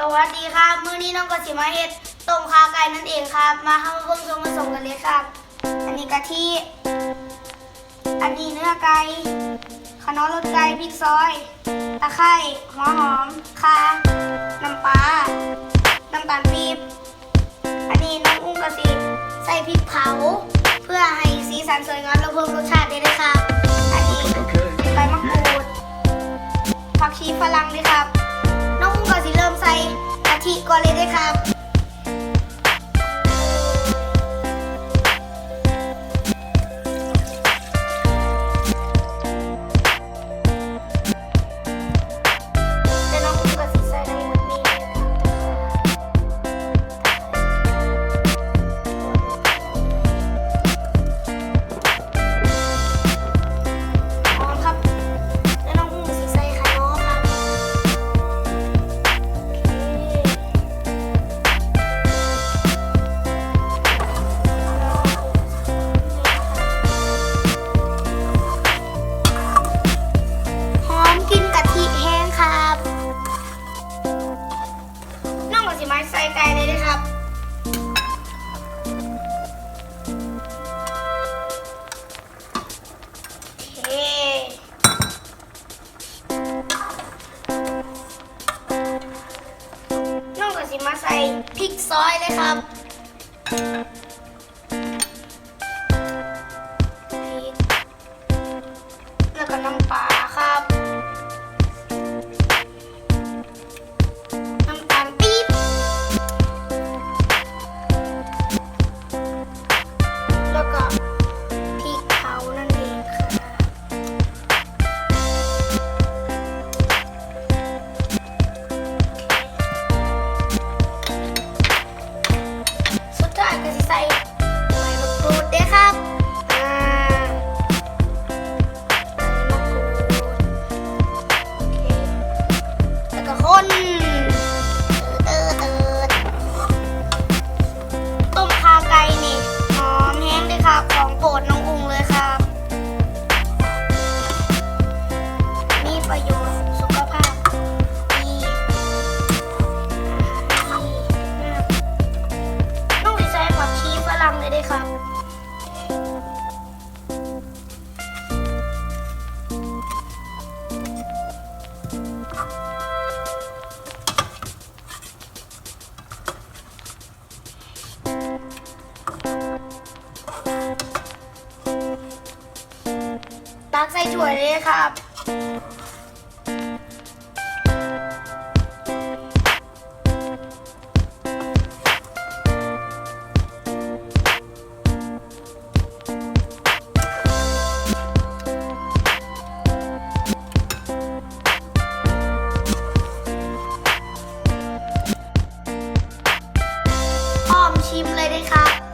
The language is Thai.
สวัสดีครับมื้อนี้น้องกสิมาเฮ็ดต้มขาไก่นั่นเองครับ มาเข้ามาเพิ่งส่วนผสมกันเลยครับ อันนี้กะทิอันนี้เนื้อไก่ขนมรสไก่พริกซอย ตะไคร้หัวหอมข่าน้ำปลาน้ำตาลปี๊บอันนี้น้องอุ้งกะสิใส่พริกเผา เพื่อให้สีสันสวยงามและเพิ่มรสชาติได้เลยครับอันนี้ใบมะกรูดผักชีฝรั่งด้วยครับ ใส่ไก่เลยนะครับน้องก็สิมาใส่พริกซอยเลยครับ กใส่ถ้วยเลยครับพร้อมชิมเลยได้ครับ